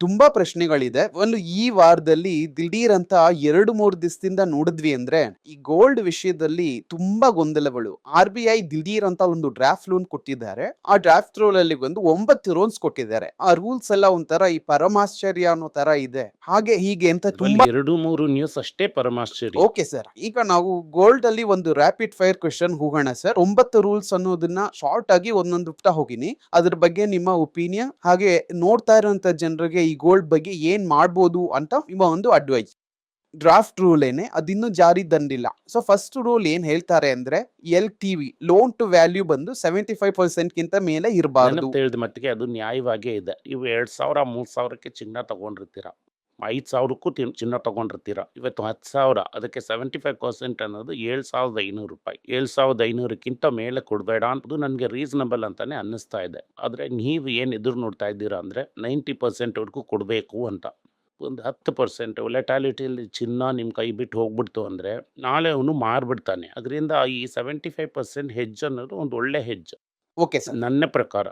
ತುಂಬಾ ಪ್ರಶ್ನೆಗಳಿದೆ. ಒಂದು ಈ ವಾರದಲ್ಲಿ ದಿಢೀರ್ ಅಂತ ಎರಡು ಮೂರು ದಿವಸದಿಂದ ನೋಡಿದ್ವಿ ಅಂದ್ರೆ ಈ ಗೋಲ್ಡ್ ವಿಷಯದಲ್ಲಿ ತುಂಬಾ ಗೊಂದಲಗಳು. ಆರ್ ಬಿ ಐ ದಿಢೀರ್ ಅಂತ ಒಂದು ಡ್ರಾಫ್ಟ್ ಲೋನ್ ಕೊಟ್ಟಿದ್ದಾರೆ. ಆ ಡ್ರಾಫ್ಟ್ ರೋಲ್ ಅಲ್ಲಿ ಒಂದು ಒಂಬತ್ತು ರೋನ್ಸ್ ಕೊಟ್ಟಿದ್ದಾರೆ. ಆ ರೂಲ್ಸ್ ಎಲ್ಲ ಒಂಥರ ಈ ಪರಮಾಶ್ಚರ್ಯ ಅನ್ನೋ ತರ ಇದೆ. ಹಾಗೆ ಹೀಗೆ ಅಂತ ತುಂಬಾ ಎರಡು ಮೂರು ನ್ಯೂಸ್ ಅಷ್ಟೇ ಪರಮಾಶ್ಚರ್ಯ. Okay sir. ಈಗ ನಾವು ಗೋಲ್ಡ್ ಅಲ್ಲಿ ಒಂದು ರ್ಯಾಪಿಡ್ ಫೈರ್ ಕ್ವೆಶನ್ ಹೋಗೋಣ ಸರ್. ಒಂಬತ್ತು ರೂಲ್ಸ್ ಅನ್ನೋದನ್ನ ಶಾರ್ಟ್ ಆಗಿ ಒಂದೊಂದು ಹುಟ್ಟ ಹೋಗಿನಿ. ಅದ್ರ ಬಗ್ಗೆ ನಿಮ್ಮ ಒಪಿನಿಯನ್ ಹಾಗೆ ನೋಡ್ತಾ ಇರುವಂತ ಜನರಿಗೆ ಈ ಗೋಲ್ಡ್ ಬಗ್ಗೆ ಏನ್ ಮಾಡ್ಬೋದು ಅಂತ ನಿಮ್ಮ ಒಂದು ಅಡ್ವೈಸ್ ಡ್ರಾಫ್ಟ್ ರೂಲ್ ಏನೆ, ಅದಿನ್ನೂ ಜಾರಿ ತಂದಿಲ್ಲ ಸೊ ಫಸ್ಟ್ ರೂಲ್ ಏನ್ ಹೇಳ್ತಾರೆ ಅಂದ್ರೆ L T V loan to value ಬಂದು ಸೆವೆಂಟಿ ಫೈವ್ ಪರ್ಸೆಂಟ್ ಗಿಂತ ಮೇಲೆ ಇರಬಾರ್ದು. ತಿಳಿದ ಮಟ್ಟಿಗೆ ಅದು ನ್ಯಾಯವಾಗೇ ಇದೆ. ಇವು ಎರಡ್ ಸಾವಿರ, ಮೂರ್ ಸಾವಿರಕ್ಕೆ ಚಿನ್ನ ತಗೊಂಡಿರ್ತೀರ. ಐದು ಸಾವಿರಕ್ಕೂ ತಿನ್ ಚಿನ್ನ ತೊಗೊಂಡಿರ್ತೀರ. ಇವತ್ತು ಹತ್ತು ಸಾವಿರ ಅದಕ್ಕೆ ಸೆವೆಂಟಿ ಫೈವ್ ಪರ್ಸೆಂಟ್ ಅನ್ನೋದು ಏಳು ಸಾವಿರದ ಐನೂರು ರೂಪಾಯಿ. ಏಳು ಸಾವಿರದ ಐನೂರಕ್ಕಿಂತ ಮೇಲೆ ಕೊಡಬೇಡ ಅನ್ನೋದು ನನಗೆ ರೀಸನಬಲ್ ಅಂತಲೇ ಅನ್ನಿಸ್ತಾ ಇದೆ. ಆದರೆ ನೀವು ಏನು ಎದುರು ನೋಡ್ತಾ ಇದ್ದೀರಾ ಅಂದರೆ ನೈಂಟಿ ಪರ್ಸೆಂಟ್ವರೆಗೂ ಕೊಡಬೇಕು ಅಂತ. ಒಂದು ಹತ್ತು ಪರ್ಸೆಂಟ್ ಲೆಟಾಲಿಟಿಯಲ್ಲಿ ಚಿನ್ನ ನಿಮ್ಮ ಕೈ ಬಿಟ್ಟು ಹೋಗ್ಬಿಡ್ತು ಅಂದರೆ ನಾಳೆ ಅವನು ಮಾರ್ಬಿಡ್ತಾನೆ. ಅದರಿಂದ ಈ ಸೆವೆಂಟಿ ಫೈವ್ ಪರ್ಸೆಂಟ್ ಹೆಜ್ ಅನ್ನೋದು ಒಂದು ಒಳ್ಳೆ ಹೆಜ್ಜೆ ಓಕೆ ಸರ್ ನನ್ನ ಪ್ರಕಾರ.